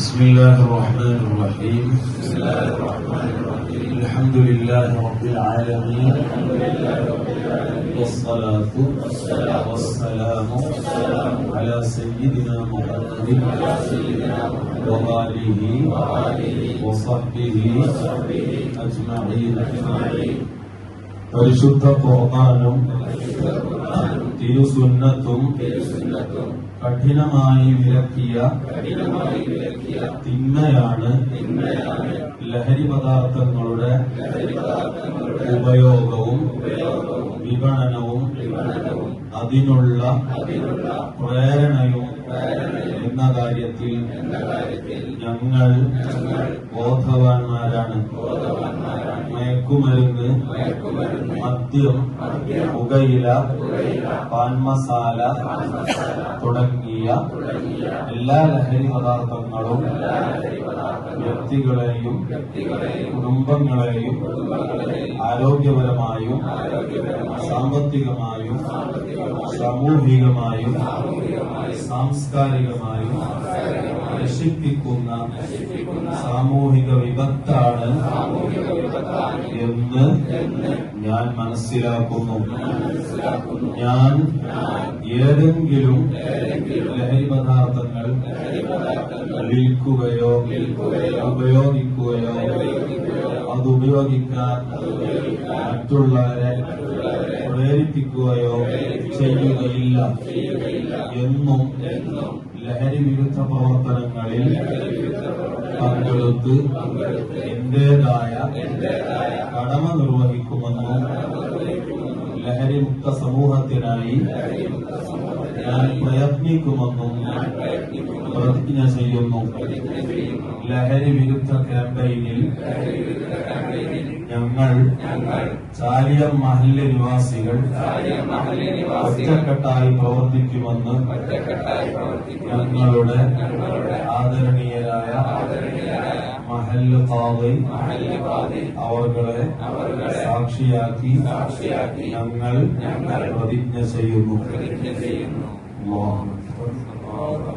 بسم الله الرحمن الرحيم الحمد لله رب العالمين والصلاة والسلام على سيدنا محمد وآله وصحبه أجمعين പരിശുദ്ധ ഖുർആനും തിരുസുന്നത്തും കഠിനമായി വിലക്കിയ തിന്മയാണ് ലഹരി പദാർത്ഥങ്ങളുടെ ഉപയോഗവും വിപണനവും അതിനുള്ള പ്രേരണയും എന്ന കാര്യത്തിൽ ഞങ്ങൾ ബോധവാന്മാരാണ്. മയക്കുമരുന്ന് മദ്യം പുകയില പാൻമസാല തുടങ്ങിയ എല്ലാ ലഹരി പദാർത്ഥങ്ങളും വ്യക്തികളെയും കുടുംബങ്ങളെയും ആരോഗ്യപരമായും സാമ്പത്തികമായും സാമൂഹികമായും സാംസ്കാരികമായും നശിപ്പിക്കുന്ന സാമൂഹിക വിപത്താണ് എന്ന് ഞാൻ മനസ്സിലാക്കുന്നു. ഞാൻ ഏതെങ്കിലും ലഹരി പദാർത്ഥങ്ങൾ വിൽക്കുകയോ ഉപയോഗിക്കുകയോ അത് ഉപയോഗിക്കാൻ മറ്റുള്ളവരെ പ്രേരിപ്പിക്കുകയോ ചെയ്യുകയില്ല എന്നും ലഹരി വിരുദ്ധ പ്രവർത്തനങ്ങളിൽ പങ്കെടുത്ത് എന്റേതായ കടമ നിർവഹിക്കുമെന്നും ലഹരിമുക്ത സമൂഹത്തിനായി ഞാൻ പ്രയത്നിക്കുമെന്നും പ്രതിജ്ഞ ചെയ്യുന്നു. ലഹരി വിരുദ്ധ ക്യാമ്പയിനിൽ ഞങ്ങൾ ചാലിയം മഹല്ല് നിവാസികൾ ഒറ്റക്കെട്ടായി പ്രവർത്തിക്കുമെന്ന് ഞങ്ങളുടെ ആദരണീയരായ മഹല്ല് പാതി അവർകളെ സാക്ഷിയാക്കി ഞങ്ങൾ പ്രതിജ്ഞ ചെയ്യുന്നു അക്ബർ.